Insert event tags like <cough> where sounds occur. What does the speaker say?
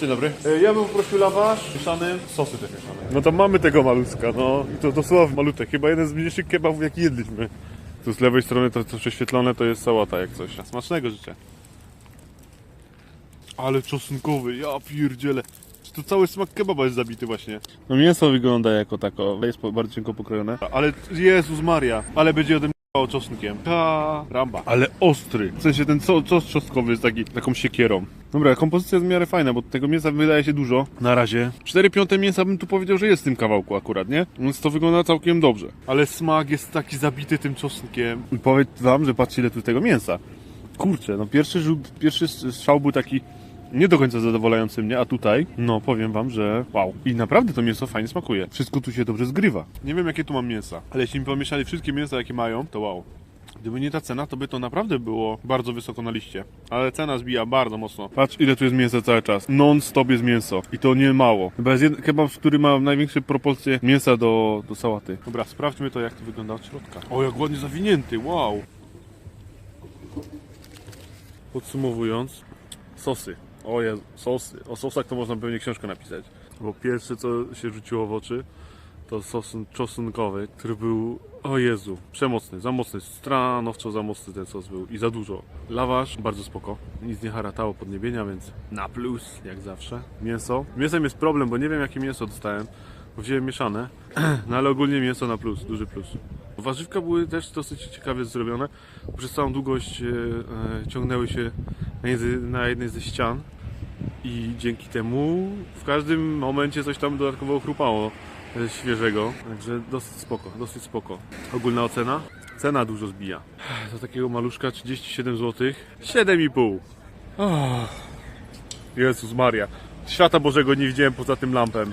Dzień dobry. E, Ja bym poprosił lawasz mieszany, sosy też mieszane. No to mamy tego maluska, no. I to dosłownie malutek. Chyba jeden z mniejszych kebabów, jaki jedliśmy. Tu z lewej strony to, to prześwietlone to jest sałata jak coś. Smacznego życzę. Ale czosnkowy, ja pierdzielę. Czy to cały smak kebaba jest zabity właśnie? No mięso wygląda jako tako, jest bardzo cienko pokrojone. Ale Jezus Maria, ale będzie ode mnie o czosnkiem. Ta ramba. Ale ostry. W sensie ten co, czosnkowy jest taki, taką siekierą. Dobra, kompozycja jest w miarę fajna, bo tego mięsa wydaje się dużo. Na razie. 4 piąte mięsa bym tu powiedział, że jest w tym kawałku akurat, nie? Więc to wygląda całkiem dobrze. Ale smak jest taki zabity tym czosnkiem. I powiem wam, że patrzcie ile tu tego mięsa. Kurczę, no pierwszy rzut, pierwszy strzał był taki nie do końca zadowalający mnie, a tutaj, no powiem wam, że wow. I naprawdę to mięso fajnie smakuje. Wszystko tu się dobrze zgrywa. Nie wiem jakie tu mam mięsa, ale jeśli mi pomieszali wszystkie mięsa jakie mają, to wow. Gdyby nie ta cena, to by to naprawdę było bardzo wysoko na liście. Ale cena zbija bardzo mocno. Patrz ile tu jest mięsa cały czas. Non-stop jest mięso. I to nie mało. Chyba jest jeden kebab, który ma największe proporcje mięsa do, do sałaty. Dobra, sprawdźmy to jak to wygląda od środka. O, jak ładnie zawinięty, wow. Podsumowując, sosy. O Jezu, sosy. O sosach to można pewnie książkę napisać. Bo pierwsze co się rzuciło w oczy to sos czosnkowy, który był, o Jezu, przemocny, za mocny, stanowczo za mocny ten sos był i za dużo. Lawasz, bardzo spoko, nic nie haratało podniebienia, więc na plus, jak zawsze. Mięso. Mięsem jest problem, bo nie wiem jakie mięso dostałem, bo wziąłem mieszane, no <clears throat> ale ogólnie mięso na plus, duży plus. Warzywka były też dosyć ciekawie zrobione. Przez całą długość e, e, ciągnęły się na, jednej- ze ścian i dzięki temu w każdym momencie coś tam dodatkowo chrupało świeżego. Także dosyć spoko, dosyć spoko. Ogólna ocena? Cena dużo zbija. Za takiego maluszka 37 zł. 7,5. Oh. Jezus Maria. Świata Bożego nie widziałem poza tym lampem.